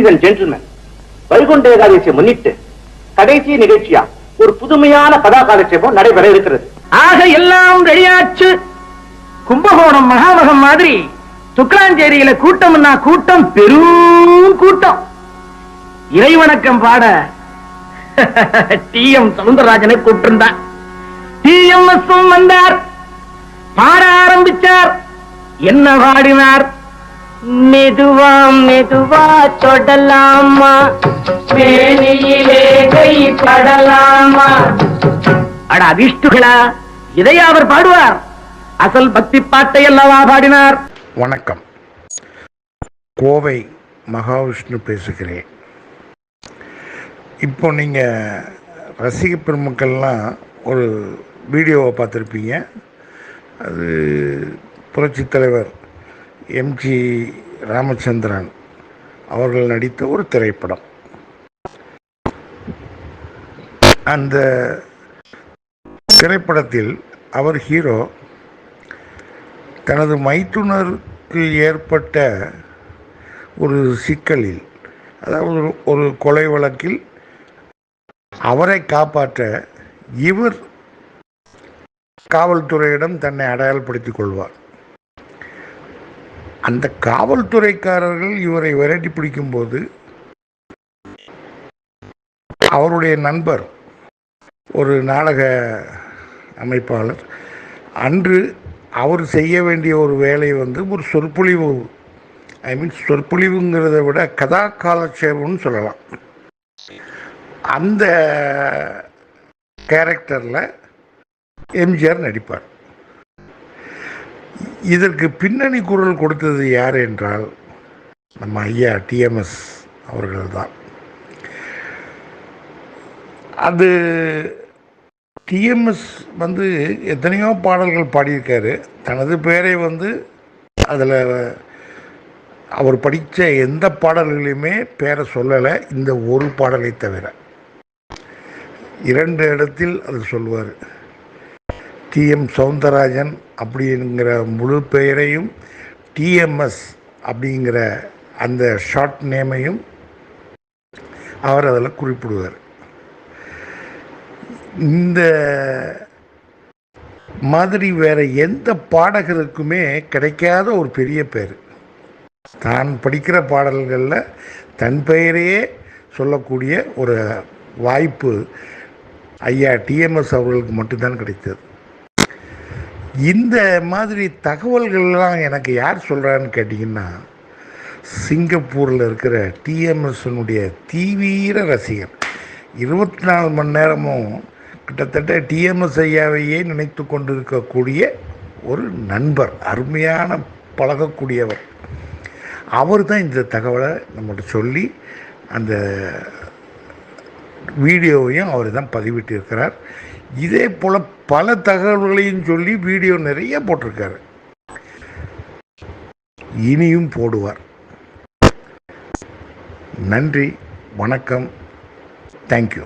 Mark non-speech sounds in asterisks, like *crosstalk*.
Ladies and gentleman Vaikunta ஏகாதசியை முன்னிட்டு கடைசி நிகழ்ச்சியா ஒரு புதுமையான பதாகாலட்சேபம் நடைபெற இருக்கிறது. ஆக எல்லாம் ரெடியாச்சு கும்பகோணம் மகாமகம் மாதிரி துக்ராஞ்சேரியில கூட்டம்னா கூட்டம் பெரும் கூட்டம். இறைவணக்கம் பாட *laughs* டி எம் சவுந்தரராஜனை கூப்பிட்டிருந்தான். டி எம் எஸ் வந்தார். பாட ஆரம்பிச்சார். என்ன பாடினார்? மெதுவா மெதுவா தொடலாமா? வேணியிலே கை படலாமா? அட அதிர்ஷ்டுகளா இதை அவர் பாடுவார்? அசல் பக்தி பாட்டை அல்லவா பாடினார்? வணக்கம். கோவை மகாவிஷ்ணு பேசுகிறேன். இப்போ நீங்கள் ரசிக பெருமக்கள்லாம் ஒரு வீடியோவை பார்த்துருப்பீங்க. அது புரட்சித் தலைவர் எம்ஜி ராமச்சந்திரன் அவர்கள் நடித்த ஒரு திரைப்படம். அந்த திரைப்படத்தில் அவர் ஹீரோ தனது மைத்துனருக்கு ஏற்பட்ட ஒரு சிக்கலில் அதாவது ஒரு- கொலை வழக்கில் அவரை காப்பாற்ற இவர் காவல்துறையிடம் தன்னை அடையாளப்படுத்திக் கொள்வார். அந்த காவல்துறைக்காரர்கள் இவரை விரட்டி பிடிக்கும்போது அவருடைய நண்பர் ஒரு நாடக அமைப்பாளர் அன்று அவர் செய்ய வேண்டிய ஒரு வேலை வந்து ஒரு சொற்பொழிவு ஐ மீன் சொற்பொழிவுங்கிறத விட கதா காலட்சேபம்னு சொல்லலாம். அந்த கேரக்டரில் எம்ஜிஆர் நடிப்பார். இதற்கு பின்னணி குரல் கொடுத்தது யார் என்றால் நம்ம ஐயா டிஎம்எஸ் அவர்கள்தான். அது டிஎம்எஸ் வந்து எத்தனையோ பாடல்கள் பாடியிருக்காரு. தனது பேரை வந்து அதில் அவர் படித்த எந்த பாடல்களையுமே பேரை சொல்லலை இந்த ஒரு பாடலை தவிர. இரண்டு இடத்தில் அது டி டிஎம் சவுந்தரராஜன் அப்படிங்கிற முழு பெயரையும் டிஎம்எஸ் அப்படிங்கிற அந்த ஷார்ட் நேமையும் அவர் அதில் குறிப்பிடுவார். இந்த மாதிரி வேற எந்த பாடகருக்குமே கிடைக்காத ஒரு பெரிய பேர். தான் படிக்கிற பாடல்களில் தன் பெயரையே சொல்லக்கூடிய ஒரு வாய்ப்பு ஐயா டிஎம்எஸ் அவர்களுக்கு மட்டும்தான் கிடைத்தது. இந்த மாதிரி தகவல்கள்லாம் எனக்கு யார் சொல்கிறான்னு கேட்டிங்கன்னா சிங்கப்பூரில் இருக்கிற டிஎம்எஸ்னுடைய தீவிர ரசிகர். இருபத்தி நாலு மணி நேரமும் கிட்டத்தட்ட டிஎம்எஸ் ஐயாவையே நினைத்து கொண்டிருக்கக்கூடிய ஒரு நண்பர் அருமையான பழகக்கூடியவர். அவர் தான் இந்த தகவலை நம்மகிட்ட சொல்லி அந்த வீடியோவையும் அவர் தான் பதிவிட்டிருக்கிறார். இதே போல் பல தகவல்களையும் சொல்லி வீடியோ நிறைய போட்டிருக்காரு. இனியும் போடுவார். நன்றி வணக்கம். தேங்க்யூ